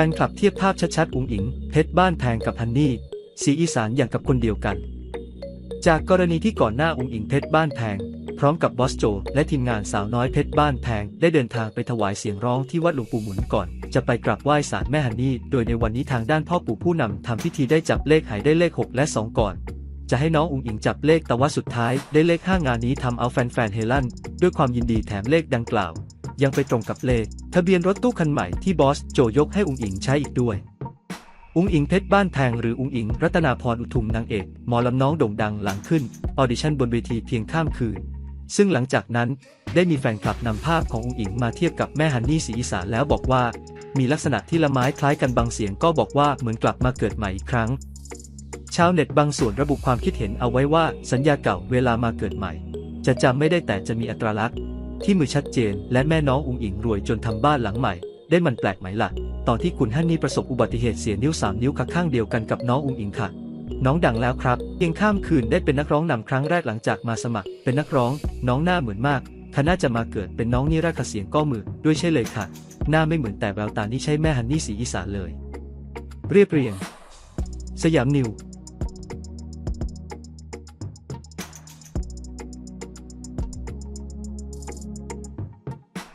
ฟนคลับเทียบภาพชัดๆอุ๋งอิง เพชรบ้านแพงกับฮันนี่ สีอีสานอย่างกับคนเดียวกัน จากกรณีที่ก่อนหน้าอุ๋งอิงเพชรบ้านแพง พร้อมกับบอสโจ และทีมงานสาวน้อยเพชรบ้านแพง ได้เดินทางไปถวายเสียงร้องที่วัดหลวงปู่หมุนก่อน จะไปกราบไหว้ศาลแม่ฮันนี่ โดยในวันนี้ทางด้านพ่อปู่ผู้นำทำพิธีได้จับเลขหายได้เลข 6 และ 2 ก่อน จะให้น้องอุ๋งอิงจับเลขแต่ว่าสุดท้ายได้เลข 5 งานนี้ทำเอาแฟนๆเฮลั่นด้วยความยินดีแถมเลขดังกล่าว ยังไปตรงกับเลขทะเบียนรถตู้คันใหม่ที่บอสโจยกให้อุงอิงใช้อีกด้วย อุงอิงเพชรบ้านแพงหรืออุงอิง รัตนาพรอุทุมนางเอกหมอลำน้องโด่งดังหลังขึ้น ออดิชั่นบนเวทีเพียงข้ามคืน ซึ่งหลังจากนั้นได้มีแฟนคลับนำภาพของอุงอิงมาเทียบกับแม่ฮันนี่ศรีอีสานแล้วบอกว่า มีลักษณะที่ละไม้คล้ายกันบางเสียงก็บอกว่าเหมือนกลับมาเกิดใหม่อีกครั้งชาวเน็ตบางส่วนระบุความคิดเห็นเอาไว้ว่าสัญญาเก่าเวลามาเกิดใหม่ จะจำไม่ได้แต่จะมีอัตราลักษณ์ ที่มือชัดเจน และแม่น้องอุงอิงรวยจนทำบ้านหลังใหม่ ได้มันแปลกไหมล่ะ ตอนที่คุณฮันนี่ประสบอุบัติเหตุเสียนิ้วสามนิ้วขาข้างเดียวกันกับน้องอุงอิงค่ะ น้องดังแล้วครับเพียงข้ามคืนได้เป็นนักร้องนำครั้งแรกหลังจากมาสมัคร เป็นนักร้อง น้องหน้าเหมือนมากคณะจะมาเกิดเป็นน้องนี่รักเสียงก็มือด้วยใช่เลยค่ะ หน้าไม่เหมือนแต่แววตานี่ใช่แม่ฮันนี่สีอีสานเลย เรียบเรียง สยามนิว